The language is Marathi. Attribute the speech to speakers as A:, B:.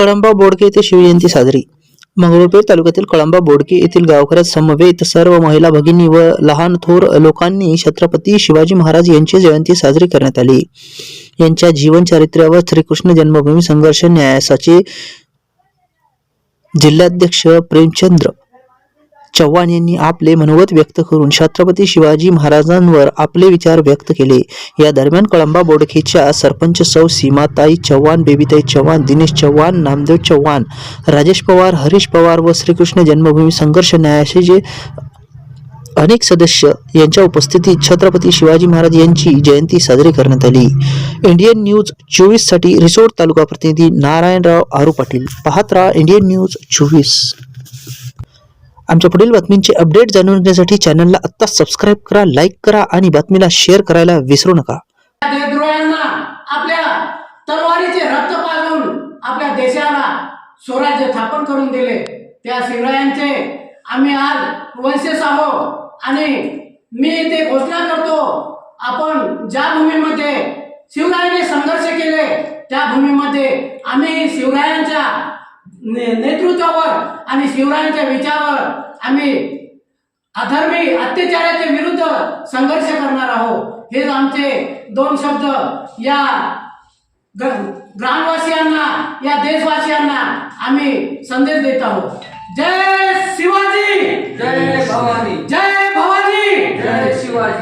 A: कळंबा बोडके येथे शिवजयंती साजरी. मंगरुळपीर तालुक्यातील कळंबा बोडके येथील गावकऱ्यात समवेत सर्व महिला भगिनी व लहान थोर लोकांनी छत्रपती शिवाजी महाराज यांची जयंती साजरी करण्यात आली. यांच्या जीवन चारित्र्यावर श्रीकृष्ण जन्मभूमी संघर्ष न्यायासाचे जिल्हाध्यक्ष प्रेमचंद्र चव्हाण यांनी आपले मनोगत व्यक्त करून छत्रपती शिवाजी महाराजांवर आपले विचार व्यक्त केले. या दरम्यान कळंबा बोडखेच्या सरपंच सौ सीमाताई चव्हाण बेबीताई चव्हाण दिनेश चव्हाण नामदेव चव्हाण राजेश पवार हरीश पवार व श्रीकृष्ण जन्मभूमी संघर्ष न्यायालयाचे अनेक सदस्य यांच्या उपस्थितीत छत्रपती शिवाजी महाराज यांची जयंती साजरी करण्यात आली. इंडियन न्यूज चोवीससाठी रिसोड तालुका प्रतिनिधी नारायणराव आरू पाटील. पाहत राहा इंडियन न्यूज चोवीस. आमच्या पुढील बातमींचे अपडेट जाणून घेण्यासाठी चॅनलला आत्ता सबस्क्राईब करा लाईक करा आणि बातमीला शेअर करायला विसरू नका.
B: आपल्या तलवारीचे रक्त पाजून आपल्या देशाला स्वराज्य स्थापन करून दिले. त्या शिवरायांचे आम्ही आज वंशज आहोत आणि मी ते घोषणा करतो आपण ज्या भूमीमध्ये शिवरायांनी संघर्ष केले त्या भूमीमध्ये आम्ही शिवरायांच्या नेतृत्वावर आणि शिवरायांच्या विचारावर आम्ही अधर्मी अत्याचाराच्या विरुद्ध संघर्ष करणार आहोत. हेच आमचे दोन शब्द या ग्रामवासियांना या देशवासियांना आम्ही संदेश देत आहोत. जय शिवाजी!
C: जय भवानी!
B: जय भवानी!
C: जय शिवाजी!